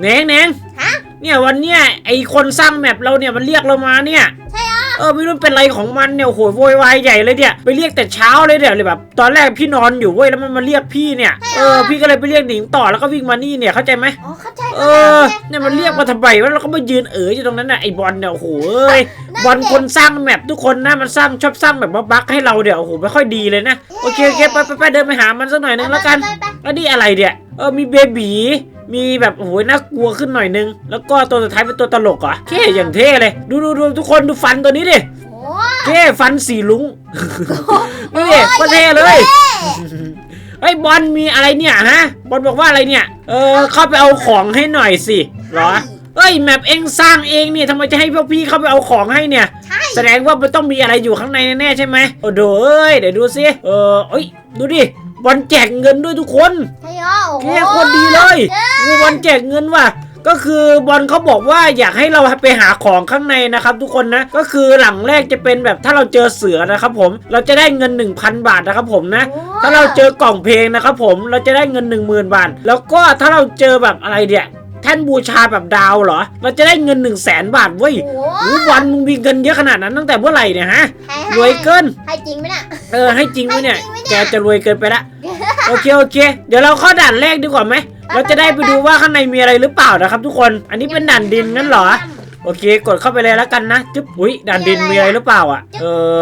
แหนงแหนงฮะ เนี่ยวันเนี้ยไอคนสร้างแมปเราเนี่ยมันเรียกเรามาเนี่ย ใช่เหรอ เออไม่รู้เป็นไรของมันเนี่ยโอ้โหโวยวายใหญ่เลยเนี่ยไปเรียกแต่เช้าเลยเนี่ยเลยแบบ ตอนแรกพี่นอนอยู่เว้ยแล้วมันมาเรียกพี่เนี่ยเออพี่ก็เลยไปเรียกหนิงต่อแล้วก็วิ่งมานี่เนี่ยเข้าใจไหมอ๋อเข้าใจเออเนี่ยมันเรียกมาทำไมวะเราก็มายืนเอ๋ยอยู่ตรงนั้นน่ะไอบอลเนี่ยโอ้โหเอ้ยบอลคนสร้างแมปทุกคนนะมันสร้างชอบสร้างแบบบั๊กๆให้เราเดี๋ยวโอ้โหไม่ค่อยดีเลยนะโอเคโอเคไปไปไปเดินไปหามันสักหน่อยนึงแล้วกันไปไปแล้วนี่อะไรเนี่ยเออมีเบบี มีแบบโอ้โหน่ากลัวขึ้นหน่อยนึง แล้วก็ตัวสุดท้ายเป็นตัวตลกเหรอเท่อย่างเท่เลย ดูดูดูทุกคนดูฟันตัวนี้ดิโอ้เท่ฟันสีลุงดูดิก็เท่เลยไอ้ยบอลมีอะไรเนี่ยฮะบอลบอกว่าอะไรเนี่ย เออเข้าไปเอาของให้หน่อยสิเหรอเอ้ยแมปเองสร้างเองเนี่ยทำไมจะให้พวกพี่เข้าไปเอาของให้เนี่ยใช่แสดงว่ามันต้องมีอะไรอยู่ข้างในแน่ๆใช่ไหมโอ้โดเอ้ยเดี๋ยวดูสิเออเอ้ยดูดิ บอลแจกเงินด้วยทุกคนใช่เหรอโอ้โหแค่คนดีเลยกูบอลแจกเงินว่ะ ก็คือบอลเขาบอกว่าอยากให้เราไปหาของข้างในนะครับทุกคนนะ ก็คือหลังแรกจะเป็นแบบถ้าเราเจอเสือนะครับผม เราจะได้เงิน 1,000 บาทนะครับผมนะโอ้ถ้าเราเจอกล่องเพลงนะครับผม เราจะได้เงิน 10,000 บาท แล้วก็ถ้าเราเจอแบบอะไรเนี่ย แท่นบูชาแบบดาวเหรอ เราจะได้เงิน1 0 0 0 0แสนบาทเว้ยโอ้โหโอ้วันมึงมีเงินเยอะขนาดนั้นตั้งแต่เมื่อไหร่เนี่ยฮะให้ให้รวยเกิน ให้จริงไหมเนี่ยเออให้จริงไหมเนี่ย ให้จริงไหมเนี่ย แกจะรวยเกินไปละ โอเคโอเค เดี๋ยวเราเข้าด่านแรกดีกว่าไหม เราจะได้ไปดูว่าข้างในมีอะไรหรือเปล่านะครับทุกคน อันนี้เป็นด่านดินงั้นเหรอ โอเค กดเข้าไปเลยแล้วกันนะจึ๊บอุ้ยด่านดินมีอะไรหรือเปล่าอะ เออ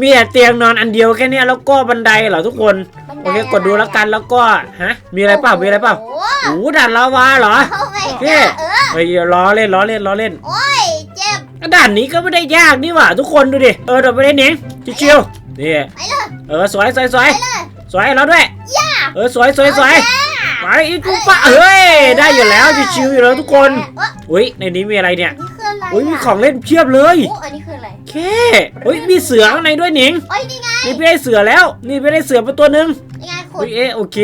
มีแต่เตียงนอนอันเดียวแค่เนี้ยแล้วก็บันไดเหรอทุกคน โอเค กดดูแล้วกันแล้วก็ฮะ มีอะไรเปล่ามีอะไรเปล่าโอ้โหโอ้โหด่านลาวาเหรอโอ้ไม่เท่เออเฮ้ยล้อเล่นล้อเล่นล้อเล่น โอ้ยเจ็บด่านนี้ก็ไม่ได้ยากนี่หว่าทุกคนดูดิ เออเดี๋ยวไปได้เน้งชิวๆนี่ไปเลยเออสวยสวยสวยไปเลยสวยแล้วด้วยย่าเออสวยสวยสวยไป อีกปุ๊บปะเฮ้ยได้อยู่แล้วชิวๆอยู่แล้วทุกคนเอ้ยอุ้ยในนี้มีอะไรเนี่ยอันนี้คืออะไรอุ้ยมีะของเล่นเพียบเลยโอ้อันนี้คืออะไรแค่อุ้ยมีเสือข้างในด้วยหนิงโอ้ยนี่ไงนี่พี่ได้เสือแล้ว นี่พี่ได้เสือมาตัวหนึ่งนี่ไงขุอุ้ดยเอ๊ะโอเค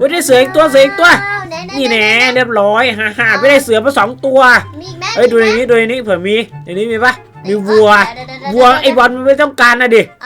อุ้ยได้เสืออีกตัวเสืออีกตัวว้าวไหๆๆนี่แน่เรียบร้อยฮ่าฮ่าพี่ได้เสือมาสองตัวมีอีกไหมเฮ้ยดูในนี้ดูในนี้เผื่อมีในนี้มีปะมีวัวเดี๋ยๆๆๆวัวไอ้บอลมันไม่ต้องการนะดิเ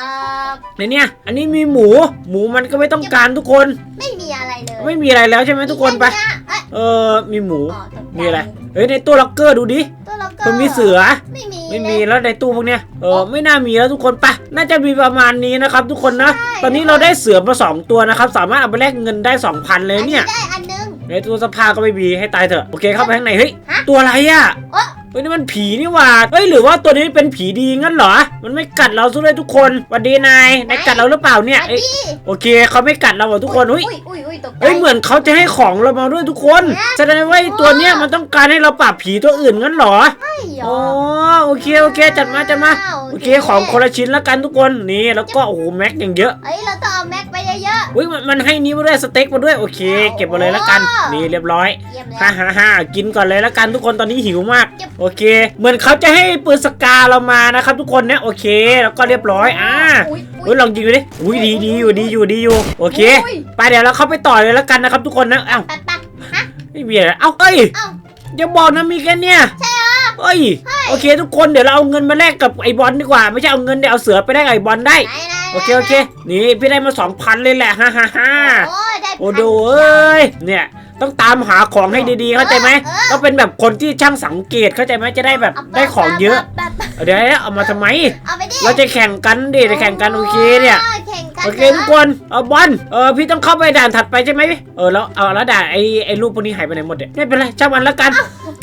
อ่อในเนี้ยอันนี้มีหมู หมูมันก็ไม่ต้องการทุกคน ไม่มีอะไรเลยไม่มีอะไรแล้วใช่ไหมทุกคนไปมีแค่เอ้ยเออมีหมู อ๋อตกใจมีอะไร เฮ้ยในตู้ล็อกเกอร์ดูดิตัวเราก็มันมีเสือ ไม่มีไม่มีเลยแล้วในตู้พวกเนี้ย เออ ไม่น่ามีแล้วทุกคนปะน่าจะมีประมาณนี้นะครับทุกคนนะ ใช่ ตอนนี้เราได้เสือมาสองตัวนะครับ สามารถเอาไปแลกเงินได้2,000เลยเนี่ย อัได้อันนึง ในตู้เสภาก็ไม่มีให้ตายเถอะ โอเคเข้าไปข้างในเฮ้ย ฮะ ตัวอะไรอะ โอ๊ะ เฮ้ยนี่มันผีนี่หว่าเฮ้ยหรือว่าตัวนี้เป็นผีดีงั้นเหรอ มันไม่กัดเราซะเลยทุกคนหวันดีนายนายกัดเราหรือเปล่าเนี่ยอันเอ้ยนี้โอเคเขาไม่กัดเราอะทุกคนเฮ้ยอุ้ย อุ้ยอุ้ยตกใจ เฮ้ยเหมือนเขาจะให้ของเรามาด้วยทุกคนฮะแสดงว่าไอ้ตัวเนี้ยมันต้องการให้เราปราบผีตัวอื่นงั้นเหรอใช่เหรอ๋ออโอเคโอเคจัดมาจัดมาว้าวโอเคของคนละชิ้นแล้วกันทุกคนนี่แล้วก็โอ้โหแม็กอย่างเยอะ เอ้ยเราต้องเอาแม็กไปเย อะอุ้ยมันมันให้นี้มาด้วยสเต็กมาด้วยโอเค เก็บมาเลยแล้วกันโอ้นี่เรียบร้อยๆเยี่ยมเลยฮ่าฮ่าฮ่ากินก่อนเลยแล้วกันทุกคนตอนนี้หิวมากเก็บโอเค เหมือนเขาจะให้ปืนสกาเรามานะครับทุกคนเนี่ยโอเค แล้วก็เรียบร้อยอ่า อุ้ยอุ้ยลองยิงดูดิ อุ้ยดีดีอยู่ดีอยู่ดีอยู่ โอเคอุ้ยไปเดี๋ยวเราเข้าไปต่อเลยแล้วกันนะครับทุกคนนะเอ้าแป๊บแป๊บฮะไม่มีอะไรเอ้าเอ้ยเอ้าอย่าบอกนะมีแค่เนี่ย ใช่ เหรอเอ้ย โอเค ทุกคนเดี๋ยวเราเอาเงินมาแลกกับไอ้บอลดีกว่า ไม่ใช่เอาเงินเดี๋ยวเอาเสือไปได้กับไอ้บอลได้ ไหนไหนโอเคโอเคนี่พี่ได้มาสองพันเลยแหละฮ่าฮ่าฮ่าโอ้ยได้โอ้ดูเอ้ยเนี่ยต้องตามหาของให้ดีๆ เข้าใจไหมเออต้องเป็นแบบคนที่ช่างสังเกตเข้าใจไหมจะได้แบบาปได้ของเยอะแป๊บแป๊บเดี๋ยวเอามาทำไมเอาไปดิเราจะแข่งกันดิจะแข่งกันโอเคเนี่ยออแข่งกันโอเคทุกคนเอาบอลเออพี่ต้องเข้าไปด่านถัดไปใช่ไหมเออแล้วเอาแล้วด่านไอ้ไอ้รูปพวกนี้หายไปไหนหมดเนี่ยไม่เป็นไรช่างมันแล้วกัน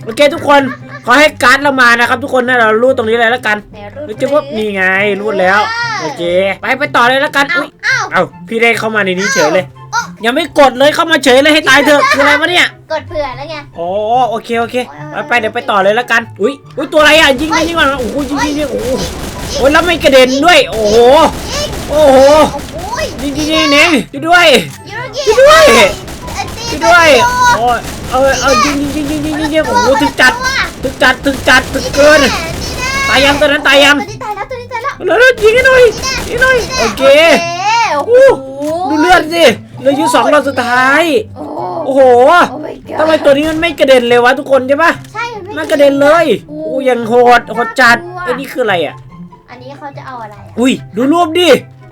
โอเคทุกคน ขอให้การ์ดเรามานะครับ ทุกคนนะเรารูดตรงนี้เลยแล้วกันไหนรูดเราจะว่านี่ไงรูดแล้วโอเค ไปไปต่อเลยแล้วกันเอาอุ๊ยเอาเอาพี่ได้เข้ามาในนี้เฉยเลยเอ้ายังไม่กดเลยเข้ามาเฉยเลยให้ตายเถอะคืออะไรวะเนี่ยกดเผื่อแล้วไงอ๋อโอเคโอเคไปไปเดี๋ยวไปต่อเลยแล้วกันอุ้ยอุ้ยตัวอะไรอะยิงยิงยิงก่อนโอ้โหยิงยิงยิงโอ้โหโอ้ยแล้วไม่กระเด็นด้วย โอ้โหยิงโอ้โหโอ้ยยิงยิงยิงเนี่ยช่วยด้วยยูโรกิช่วยด้วยเอ้ตีช่วยด้วยกันอโอ้ยเออเออยิงยิงยิงยิงยิงยิงยิงโอ้โหตัวถึกจัดตัว ถึกจัดถึกจัดถึกเกินนี่แน่ตายยังตัวนั้นตายยังตัวนี้ตายแล้วตัวนี้ตายแล้วแล้วแล้วยิงให้หน่อยยิงให้หน่อยโอเคโอ้โหดูเลือดสิเหลืออยู่สองรอบสุดท้าย โอ้โอ้โหโอ้ my god ทำไมตัวนี้มันไม่กระเด็นเลยวะทุกคนใช่ปะใช่มันมัไม่นกระเด็นเลยโอ้โอ้ยังโหดโหดจัดกลัวไอ้นี่คืออะไรอะ อันนี้เขาจะเอาอะไรอะอุ้ยดูรูปดิ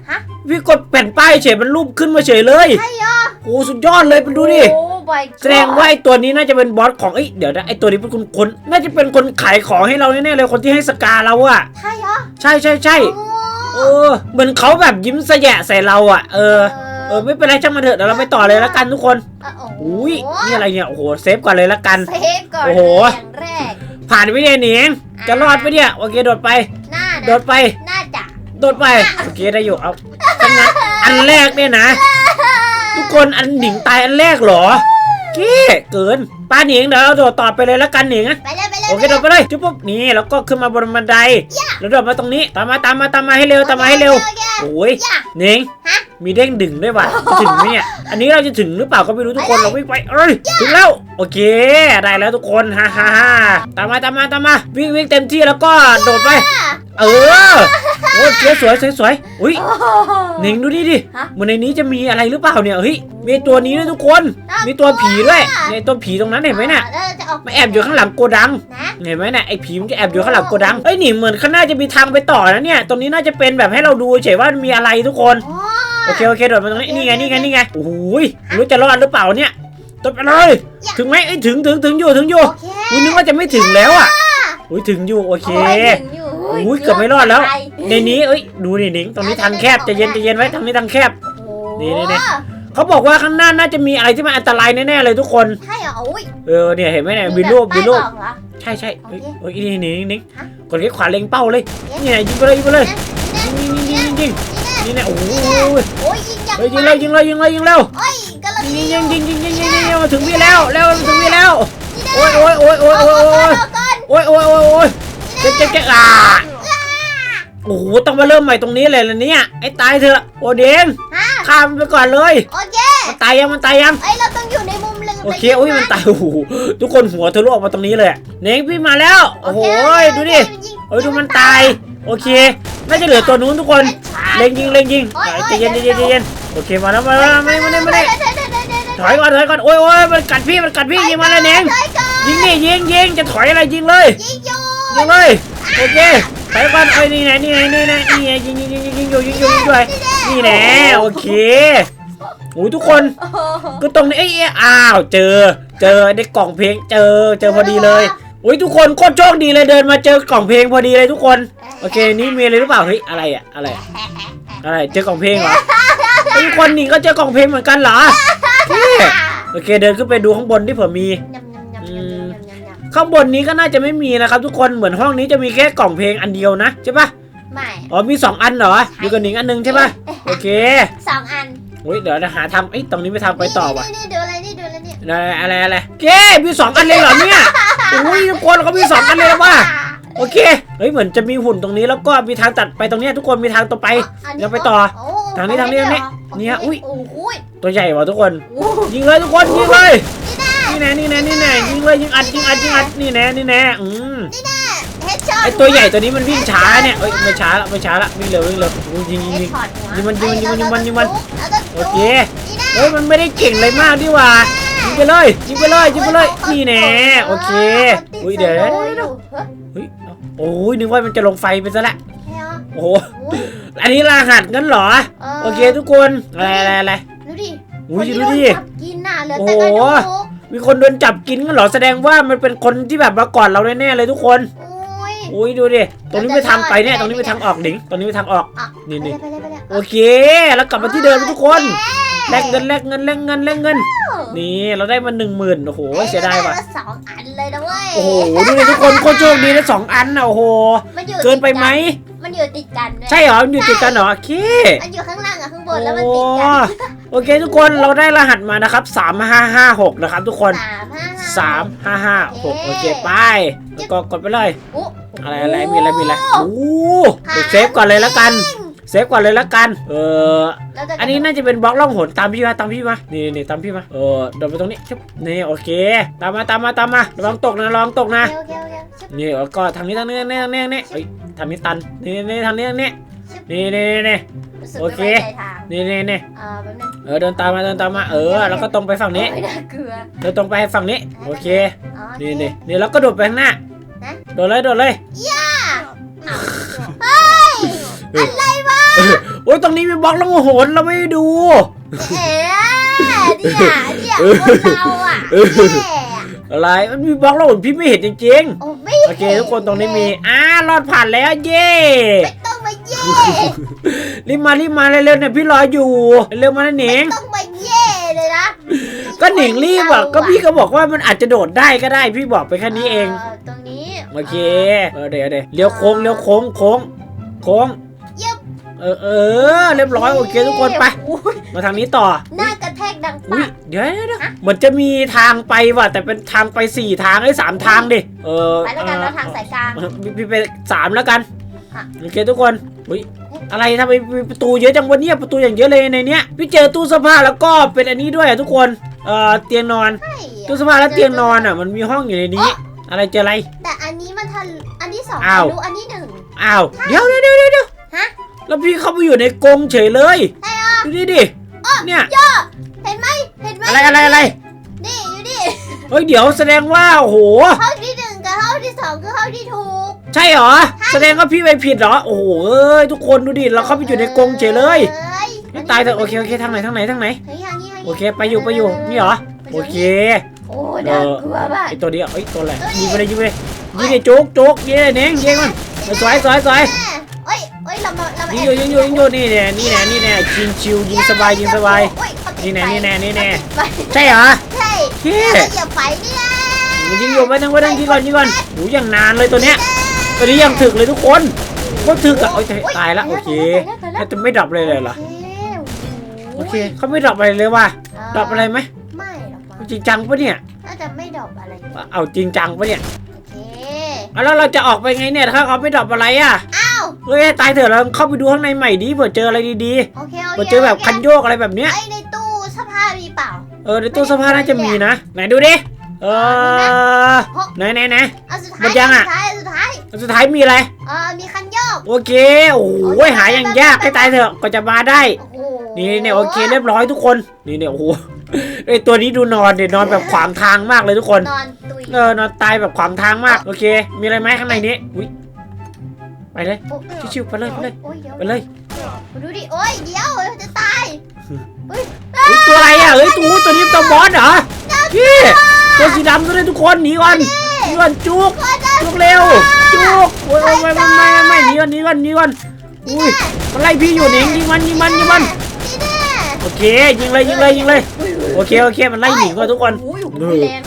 ฮะพี่กดแผ่นป้ายเฉยมันรูปขึ้นมาเฉยเลยใช่เหรอโอ้สุดยอดเลยไปดูดิโอ้ my แสดงว่าไอ้ตัวนี้น่าจะเป็นบอสของเอ้ยเดี๋ยวนะไอ้ตัวนี้เป็นคนคนน่าจะเป็นคนขายของให้เราแน่ๆเลยคนที่ให้สกาเราอะใช่เหรอใช่ใช่ใช่โอ้เออเหมือนเขาแบบยิ้มแสยะใส่เราอะเออเออไม่เป็นไรช่างมันเถอะเดี๋ยวเราไปต่อเลยละกันทุกคนเออโอ้โหอุ้ยนี่อะไรเนี่ยโอ้โหเซฟก่อนเลยละกันเซฟก่อนโอ้โหเลยอย่างแรกผ่านไปเนี่ยหนิงจะรอดไปเนี่ยโอเคโดดไปน่าโดนะดไปน่าจะโดดไปโอเคได้อยู่เอาอันนั้นอันแรกเนี่ยนะ ทุกคนอันหนิงตายอันแรกเหรอ เก้เกินป้าหนิงเดี๋ยวเราโดดต่อไปเลยละกันหนิงไปเลยไปเลยโอเคโดดไปเลยจุ๊บปุ๊บนี่แล้วก็ขึ้นมาบนบันไดแล้วโดดมาตรงนี้ตามมาตามมาตามมาให้เร็วตามมาให้เร็วโอคโอ้ยย่าหนิงฮะ มีเด้งดึงด้วยว่ะจะถึงไหมเนี่ย อันนี้เราจะถึงหรือเปล่าก็ไม่รู้ทุกคนเราวิ่งไปเอ้ยถึงแล้วโอเค ได้แล้วทุกคนฮ่าฮ่าฮ่าตามมาตามมาตามมาวิ่งวิ่งเต็มที่แล้วก็โดดไป เออโอ้ยสวยสวยสวยสวยอุ้ยโอ้โหหนิงดูดิดิฮะเหมือนในนี้จะมีอะไรหรือเปล่าเนี่ยเฮ้ยมีตัวนี้ด้วยทุกคน มีตัวผีด้วยเนี่ยตัวผีตรงนั้นเห็นไหมเนี่ยแล้วเราจะออกมาแอบอยู่ข้างหลังโกดังนะเห็นไหมเนี่ยไอ้ผีมันจะแอบอยู่ข้างหลังโกดังเอ้ยหนิเหมือนข้างหน้าจะมีทางไปต่อนะเนี่ยตรงนี้น่าจะเป็นแบบให้เราดูเฉยว่ามีอะไรทุกคน โอ้โอเคโอเคโดดมาตรงนี้นี่ไงนี่ไงนี่ไงโอ้ยไม่รู้จะรอดหรือเปล่าเนี่ยโดดไปเลยถึงไหมเอ้ยถึงถึงถึงอยู่ถึงอยู่โอเคอุ้ยนึกว่าจะไม่ถึงแล้วอะอุ้ยถึงอยู่โอเคโอ้ยถึงอยู่อุ้ยเกือบไม่รอดแล้วไปในนี้เอ้ยดูนี่หนิงตรงนี้ทางแคบใจะเย็นใจะเย็นไว้ทางนี้ทางแคบโอ้นี่นี่นี่ เขาบอกว่าข้างหน้าน่าจะมีอะไรที่มันอันตรายแน่ๆเลยทุกคน ใช่เหรออุ้ยเออเนี่ยเห็นไหมเนี่ยมีรูปมีรูปใต้กล่องเหรอใช่ใช่เอ้ยโอเคเอ้ยนี่นี่นี่ฮะกดคลิกขวาเล็งเป้าเลยเอ๊ะนี่ไงยิงไปเลยยิงไปเลยนี่ยิงยิงยิงยิงยิง นี่ไงโอ้โหโอ้ยยิงอย่างเฮ้ยยิงเลยยิงเลยยิงเลยยิงเร็วโอ้ยกำลังยิงยิงยิงยิงยิงยิงยิงยิงมาถึงพี่แล้วแล้วมาถึงพี่แล้วนี่โอ้ยโอ้ยโอ้ยโอ้ยเอาโอ้ยก่อนโอ้ยเอาก่อนโอ้ยโอ้ยโอ้ยโอ้ยเจ๊กเจ๊กเจ๊กอ่าโอ้โหต้องมาเริ่มใหม่ตรงนี้เลยล่ะเนี่ยไอ้ตายเถอะโอเดนฮะข้ามมันไปก่อนเลยโอเคมันตายยังมันตายยังเอ้ยเราต้องอยู่ในมุมลึกโอเคโอ้ยมันตายโอ้โหทุกคนหัวทะลุออกมาตรงนี้เลยอะเน่งพี่มาแล้วโอ้โหดูดิโอ้ยดูมันตายโอเคน่าจะเหลือตัวนู้นทุกคน เล็งยิงเล็งยิงใจเย็นใจเย็นใจเย็นโอเคมาแล้วมาแล้วมาแล้วมาแล้วมาแล้วถอยก่อนถอยก่อนโอ้ยโอ้ยมันกัดพี่มันกัดพี่ยิงมาแล้วเน่งถอยก่อนยิงนี่ยิงยิงจะถอยอะไรยิงเลยยิงอยู่ยิงเลยโอเคถอยก่อนไอ้ยนี่ไงนี่ไงนี่ไงนี่ไงยิงยิงยิงยิงยิงอยู่ยิงอยู่ยิงอยู่นี่แน่โอเคโอ้ยทุกคนโอ้โหก็ตรงนี้เอ้ยเอ้ยอ้าวเจอ เจอได้กล่องเพลงเจอเจอพอดีเลย อุ้ยทุกคนโคตรโชคดีเลยเดินมาเจอกล่องเพลงพอดีเลยทุกคนโอเคนี่มีอะไรหรือเปล่าเฮ้ยอะไรอะอะไรอะอะไรเจอกล่องเพลงเหรอเฮ้ยทุกคนนี่ก็เจอกล่องเพลงเหมือนกันเหรอเท่โอเคเดินขึ้นไปดูข้างบนที่เผื่อมียำยำยำยำยำยำยำข้างบนนี้ก็น่าจะไม่มีนะครับ ทุกคนเหมือนห้องนี้จะมีแค่กล่องเพลงอันเดียวนะใช่ปะไม่อ๋อมีสองอันเหรออยู่กับหนิงอันหนึงใช่ปะโอเคสองอันอุ้ยเดี๋ยวจะหาทำเอ้ยตรงนี้ไปทำไปต่อว่ะนี่นี่ดูอะไรนี่ดูอะไรนี่อะไรอะไรอะไรเก้มีสองอันเลยเหรอเนี่ย อุ้ยทุกคนเขามีสองอันเลยเหรอวะโอเค เฮ้ยเหมือนจะมีหุ่นตรงนี้แล้วก็มีทางตัดไปตรงเนี้ยทุกคนมีทางต่อไปอันนี้เดี๋ยวไปต่อโอ้ทางนี้ทางนี้ทางนี้โอคเนี่ยอุ๊ยโอ้โหตัวใหญ่ว่ะทุกคนโอ้โหยิงเลยทุกคนยิงเลยนี่แน่นี่แน่นี่แน่ยิงเลยยิงอัดยิงอัดยิงอัดนี่แน่นี่แน่อืมเฮดช็อตไอตัวใหญ่ตัวนี้มันวิ่งช้าเนี่ยเอ้ยไม่ช้าละไม่ช้าละวิ่งเร็ววิ่งเร็วอุ้ยยิงยิงเฮยิดงช็อตหัวยิงมันยิงมันยิงมันยิงมันยิงมันแล้วก็โอเคนี่นะเฮ้ยมันไม่ได้เก่งอะไรมากดีหว่ายิง ไปเลยยิงไปเลยยิงไปเลยนี่แน่โอเคอุ้ยเดี๋ยวเดี๋ยวเดี๋ยวเดี๋ยวเฮ้ยโอ้ยนึกว่ามันจะลงไฟไปซะละโอ้โหอันนี้รหัสงั้นเหรอ โอเคทุกคนอะไรอะไรอะไรดูดิอุ้ยคนที่ดูโนดิจับกินน่ะเหลือแต่กระโอ้ดูโหกมีคนโดนจับกินงั้นเหรอแสดงว่ามันเป็นคนที่แบบมาก่อนเราแน่ๆเลยทุกคนโอ้ยอุ้ยดูดิ ตรงนี้ไปทางไปเนี่ย ตรงนี้ไปทางออกดิงตรงนี้ไปทางออกอะนี่นี่ไปเลยไปเลยไปเลยโอเค แล้วกลับมาที่เดิมทุกคน แลกเงินแลกเงินแลกเงินแลกเงิน นี่เราได้มาหนึ่งหมื่นโอ้โหเสียดายว่ะแล้สองอันเลยนะเว้ยโอ้โหดูดิทุกคนโคตรโชคดีนะสองอันนะโอ้โห มันอยู่เกินไปไหม มันอยู่ติดกันด้วยใช่เหรอมันอยู่ติดกันเหรอโอเค มันอยู่ข้างล่างกับข้างบโอ้นแล้วมันติดกันโอเคทุกคนเราได้รหัสมานะครับสามห้าห้าหกนะครับทุกคนสามห้าห้าสามห้าห้าหกโอเคไปแล้วก็กดไปเลยโอ้อะไรอะไรมีอะไรมีอะไรโอ้โหเดี๋ยวเซฟก่อนเลยแล้วกัน เซฟก่อนเลยแล้วกัน เออเราจะอันนี้น่าจะเป็นบล็อกล่องหนตามพี่มาตามพี่มา นี่นี่ตามพี่มา เออเดินไปตรงนี้ชึบนี่โอเค ตามมาตามมาตามมาระวังตกนะระวังตกนะ โอเคโอเคชึบนี่แล้วก็ทางนี้ทางนี้ทางนี้ทางนี้ทางนี้เอ้ยทางนี้ตัน นี่นี่ทางนี้ทางนี้นี่นี่นี่นี่ รู้สึกโอไม่เค ไว้ใจทางนี่นี่นี่อ่าแป๊บนึงเออเดินตามมาเดินตามมา เออ แล้วก็ตรงไปฝั่งนี้ โอ้ยน่าเกลือเดินตรงไปฝั่งนี้ โอเค อ๋อนี่นี่นี่แล้วก็โดดไปข้างหน้านะโดดเลยโดดเลยย่าอ้าวเฮ้ย อะไรวะโอ้ยตรงนี้มีบล็อกล่องหนเราไม่ได้ดู เอ๋เนี่ยเนี่ยคนเราอะแย่อะอะไรมันมีบล็อกแล้วพี่ไม่เห็นจริงโอ้ไม่ๆโอเคทุกคนตรงนี้มีอ่ารอดผ่านแล้วเย่ไม่ต้องมาเย่รีบมารีบมาเร็วๆเนี่ยพี่รออยู่เร็วมานะหนิไม่งต้องมาเย่เลยนะก็หนิงรีบอะก็พี่ก็บอกว่ามันอาจจะโดดได้ก็ได้พี่บอกไปแค่นี้เองตรงนี้โอเคเออเดี๋ยวเดี๋ยวเลี้ยวโค้งเลี้ยวโค้งโค้งโค้ง เยี่ยมเออเออเรียบร้อยโอเคทุกคนไปอุ้ยมาทางนี้ต่อหน้ากระแทกดังอุ้ยปะ เดี๋ยวเดี๋ยวเดี๋ยวเหมือนจะมีทางไปว่ะแต่เป็นทางไปสี่ทางไอ้ยสามทางดิเออไปแล้วกันแล้วทางสายกลาง เออพี่พี่ไปสามแล้วกันค่ะ โอเคทุกคนอุ้ยอะไรทำไมมีประตูเยอะจังวันนี้ประตูอย่างเยอะเลยในเนี้ยพี่เจอตู้เสื้อผ้าแล้วก็เป็นอันนี้ด้วยอะทุกคนเอ่อเตียงนอน ใช่ตู้เสื้อผ้าและเตียงนอนอะมันมีห้องอยู่ในนี้ อะไรเจออะไร แต่อันนี้มันทันอันที่สองอ้าวรู้อันนี้หนึ่งอ้าวเดี๋ยวเดี๋ยวเดี๋ยวเดี๋ยวฮะ แล้วพี่เข้าไปอยู่ในกรงเฉยเลยใช่เหรอดูดิดิเนี่ยเห็นไหมเห็นไหมอะไรอะไรอะไรนี่อยู่ดิเฮ้ยเดี๋ยวแสดงว่าโอ้โหห้องที่หนึ่งกับห้องที่สองคือห้องที่ถูกใช่เหรอแสดงว่าพี่ไปผิดเหรอโอ้โหเอ้ยทุกคนดูดิเราเข้าไปอยู่ในกรงเฉยเลยอ้ยไม่ตายเถอะโอเคโอเคทางไหนทางไหนทางไหนเฮ้ยทางนี้ทางนี้โอเคไปอยู่ไปอยู่นี่เหรอโอเคโอ้น่ากลัวมากไอตัวนี้ไอยตัวอะไรยิงไปเลยยิงไปเลยยิงเลยจุกจุกยิงเลยเน่งยิงมันสวยสวยสวย เอ้ยเอ้ยเรามาเรามายิงอยู่ยิงอยู่ยิงอยู่นี่แน่นี่แน่นี่แน่ชิงชิวยิงสบายยิงสบายโอ้เขาติดนี่แน่ไฟนี่แน่นี่แน่เขาติดไฟใช่เหรอใช่เฮ้เราอย่าไฟนี่นะยิงอยู่ไปทั้งไปทั้งยิงก่อนยิงก่อนโอ้ยอย่างนานเลยตัวเนี้ยตัวนี้ยังถึกเลยทุกคนก็ถึกอะโอ้ยตายละโอเคแล้วจะไม่ดับเลยเลยเหรอโอเคเขาไม่ดรอปอะไรเลยว่ะดรอปอะไรไหมไม่หรอกมั้งจริงจังปะเนี่ยน่าจะไม่ดรอปอะไรเอาจริงจังปะเนี่ยโอเคเอาแล้วเราจะออกไปไงเนี่ยถ้าเขาไม่ดรอปอะไรอะอ้าว เฮ้ยตายเถอะเราเข้าไปดูข้างในใหม่ดิเผื่อเจออะไรดีโอเคๆโอเผื่อเคเจอแบบคันโยกอะไรแบบเนี้ยไอ้ในตู้เสื้อผ้ามีเปล่า เออในตู้เสื้อผ้าน่าจะมีนะไหนดูดิเออไหนไหนไหนเอาสุดหมท้ายดยังอะสุดท้ายสุดท้ายสุดท้ายมีอะไรเออมีคันโยก โอเคโอ้โหหาอย่างยากให้ตายเถอะก็จะมาได้ โอ้โหนี่เนี่ยโอเคเรียบร้อยทุกคนนี่เนี่ยโอ้โหไอยตัวนี้ดูนอนเดี๋ยนอนแบบขวางทางมากเลยทุกคนนอนตุยเออนอนตายแบบขวางทางมากโอเค มีอะไรไหมข้างในนี้อุ้ย ไปเลย โอ้ยชิวๆไปเลยไปเลย โอ้ยเดี๋ยวไปเลยดูดิ โอ้ยเดี๋ยวจะตายเฮ้ยตัวอะไรอะเฮ้ยตัวตัวนี้ตัวบอสเหรอพี่ตัวสีดำตัวนี้ทุกคนหนีก่อนหนีก่อนจุกจุกเร็วจุกโอ้ยโอ้ยไม่ไม่ไม่ไม่ไม่หนีก่อนหนีก่อนหนีก่อนอุ้ยมันไล่พี่อยู่หนิยิงมันยิงมันยิงมันนี่แน่โอเคยิงเลยยิงเลยยิงเลยโอเคโอเคมันไล่หนีก่อนทุกคนโอ้ยเออแรง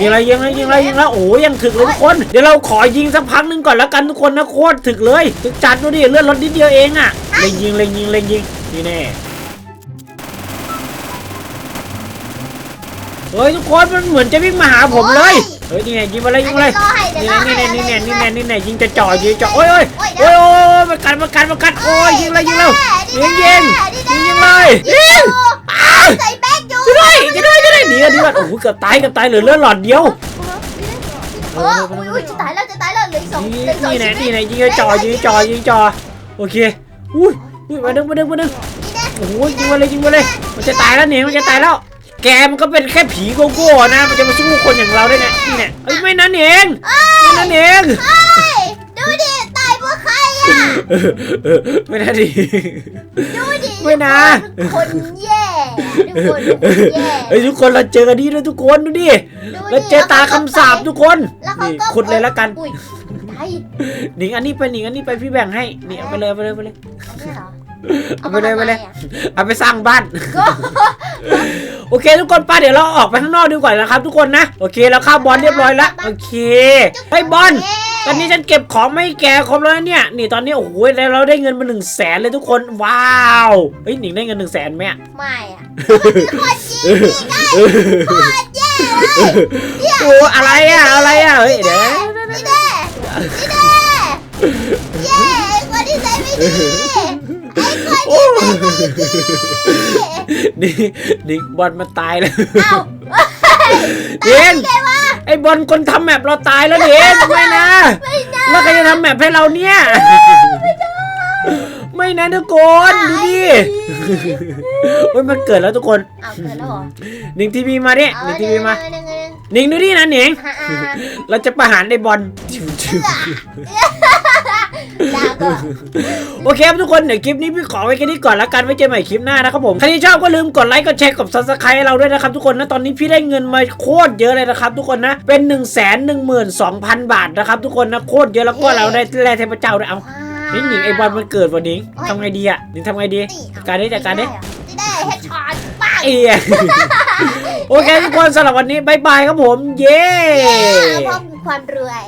ยิงเลยยิงเลยยิงเลยยิงแล้วโอ้ยยังถึกเลยทุกคน เดี๋ยวเราขอยิงสักพักหนึงก่อนแล้วกันทุกคนนะโคตรถึกเลยถึกจัดดูดิเลื่อนรถนิดเดียวเองอะเล็งยิงเล็งยิงเล็งยิงนี่แน่เฮ้ยทุกคนมันเหมือนจะวิ่งมาหาผมเลยเฮ้ยนี่ไงยิงมาเลยยิงมาเลยรนี่แน่นี่แน่นี่แน่นี่แน่นี่แน่ยิงจะจ่อยิงจ่อโอ้ยโอ้ยโอ้ยโอ้ยโอ้ยมากันมากันมากันโอ้ยยิงเลยยิงเลยยิงยิงยิงยิงเลยยิงใส่แบกอยู่ช่วยด้วยช่วยด้วยช่วยด้วย หนีกันหนีกันโอ้โหเกือบตายเกือบตายเหลือเลือดหลอดเดียวโอ้ยอุ้ยจะตายแล้วจะตายแล้วเหลืออีกสองนี่เหลืออีกสองนี่แน่ชีวิตนี่แน่ยิงจ่อยิงจ่อยิงจ่อโอเคอุ้ยอุ้ยมาดึงมาดึงมาดึงโอ้โหยิงมาเลยยิงมาเลย มันจะตายแล้วเนี่ยมันจะตายแล้ว แกมันก็เป็นแค่ผีโกโก้นะ มันจะมาสู้คนอย่างเราได้ไงนี่เนี่ยเอ้ยไม่นั่นเองไม่นั่นเอง ไม่นั่นดิดูดิไม่นะคนแย่ทุกคนคนแย่เฮ้ยทุกคนเราเจอกันดีด้วยทุกคนดูดิดูดิเราเจอตาคำสาปทุกคนแล้วเขานี่ก็ขุดเลยแล้วกันอุ้ยตายหนิงอันนี้ไปหนิงอันนี้ไปพี่แบ่งให้นี่เอาไปเลยเอาไปเลยเอาไปเลย อันนี้เหรอเอาไปเลยเอาไปเลยอามาทำไมอะเอาไปสร้างบ้าน ก็โอเคทุกคนป้าเดี๋ยวเราออกไปข้างนอกดีกว่านะครับทุกคนนะ โอเคเราเข้าบอลเรียบร้อยแล้วโอเคไอ้ยบอล เย้ ตอนนี้ฉันเก็บของไม่แก่ครบแล้วนะเนี่ย นี่ตอนนี้โอ้โหแล้วเราได้เงินมาหนึ่งแสนเลยทุกคน ว้าว เฮ้ยหนิงได้เงินหนึ่งแสนไหมอะไม่อะโคตรจริงนี่ไงโคตรแย่เลยโอ้อะไรอะอะไรอะเฮ้ยเดี๋ยวนี่แน่นี่แน่เย้ไอ้คนที่ใจไม่ดีไอ้คนโอ้ที่ใจไม่ดีนี่นี่บอลมันตายแล้วเอ้าเดน ไอ้บอลคนทำแมปเราตายแล้วเดนไม่นะ แล้วใครจะทำแมปให้เราเนี่ย ไม่นะทุกคนดูดิโอ้ยมันเกิดแล้วทุกคนเอาเกิดแล้วเหรอหนิงทีวีมาเนี่ยเอาหนิงเงิทีนวีมาเงินเงินหนิงดูดินะหนิงอ่าอ่าเราจะประหารไอ้บอล โอเคครับทุกคนเดี๋ยวคลิปนี้พี่ขอไว้แค่นี้ก่อนแล้วกันไว้เจอใหม่คลิปหน้านะครับผมใครที่ชอบก็ลืมกดไลค์กดแชร์กดซับสไครต์เราด้วยนะครับทุกคนนะตอนนี้พี่ได้เงินมาโคตรเยอะเลยนะครับทุกคนนะเป็น1นึ่งแสนหนึ่งหมื่นสองพันบาทนะครับทุกคนนะโคตรเยอะแล้วก็เราได้แร่เทพเจ้าด้วยเอานี่หนิงไอ้บอลมันเกิดวันนี้ทำไงดีอะหนิงทำไงดีจัดการดิจัดการดิไม่ได้เฮดช็อตปังเอียโอเคทุกคนสำหรับวันนี้บายบายครับผม เย้เย้พร้อมความรวย